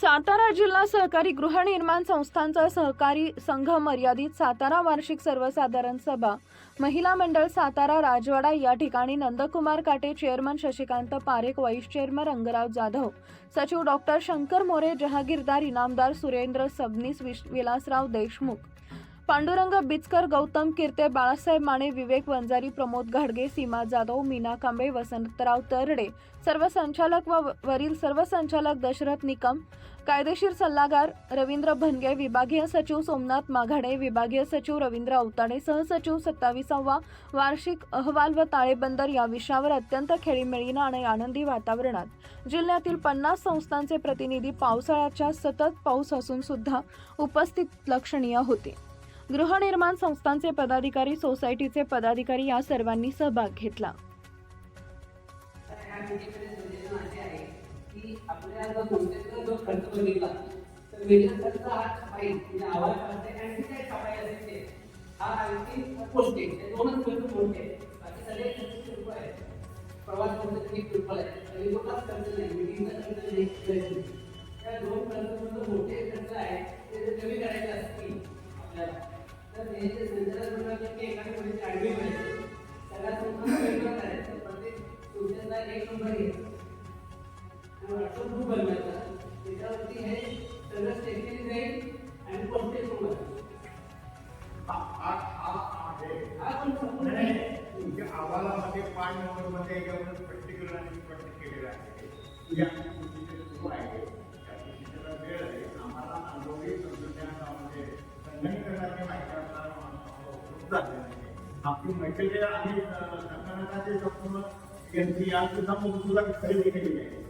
सातारा जिल्हा सहकारी गृहनिर्माण संस्थांचा सहकारी संघ मर्यादित सातारा वार्षिक सर्वसाधारण सभा. महिला मंडळ सातारा राजवाडा या ठिकाणी Nandkumar Kate chairman Shashikant Parekh vice chairman Rangrao Jadhav सचिव डॉक्टर शंकर मोरे जहागीरदार इनामदार सुरेंद्र सबनीस विश- विलासराव देशमुख पांडुरंग बिचकर गौतम किर्ते बाळासाहेब माने विवेक वंजारी प्रमोद घाडगे सीमा जाधव मीना कांबे वसंतराव तरडे सर्व संचालक व वरील सर्व संचालक दशरथ निकम कायदेशीर सल्लागार रवींद्र भनगे विभागीय सचिव सोमनाथ माघाडे विभागीय सचिव रवींद्र अवताडे सहसचिव सत्तावीसावा वार्षिक अहवाल व ताळेबंदर या विषयावर अत्यंत खेळीमेळीनं आणि आनंदी वातावरणात. जिल्ह्यातील पन्नास संस्थांचे प्रतिनिधी पावसाळ्याच्या सतत पाऊस असून सुद्धा उपस्थित लक्षणीय होते. गृहनिर्माण संस्थांचे पदाधिकारी सोसायटीचे पदाधिकारी या सर्वांनी सहभाग घेतला. की आपल्याला जो जो खर्च बघितला तर वेगळा खर्च हा छपाई म्हणजे आवाज असते आणि ते छपाई असते हा आणखी पोस्टिंग हे दोनच खर्च मोठे बाकी सगळे खर्च किरकोळ आहेत. प्रवास खर्च किती किरकोळ आहे तरी लोकांच खर्च नाही मीटिंगचा खर्च नाही त्या दोन खर्च मोठे खर्च आहे ते जर कमी करायचे असतील आपल्याला तर हे जे संचालक मंडळाचे की एखाद्या करायचं प्रत्येक तुमच्यातला एक नंबर घ्यायचा डॉक्टर भूगल मेहता विद्यार्थी है चंद्र स्टेशन ग्रेड एंड पोस्टे कुमार अहवालामध्ये पाच नंबर मध्ये याच्यावर पर्टिक्युलर आणि स्पष्ट केलेलं आहे या कृतीचे सुरू आहे त्या कृतीला वेळ आहे आम्हाला अनुभवी तंत्रज्ञानामध्ये संगणीकरणाची माहिती असताना उपलब्ध झालेला आहे आपली मैत्री आम्ही संगणकाचे संपूर्ण यांची आज सुद्धा मुलं खरेदी केलेली आहे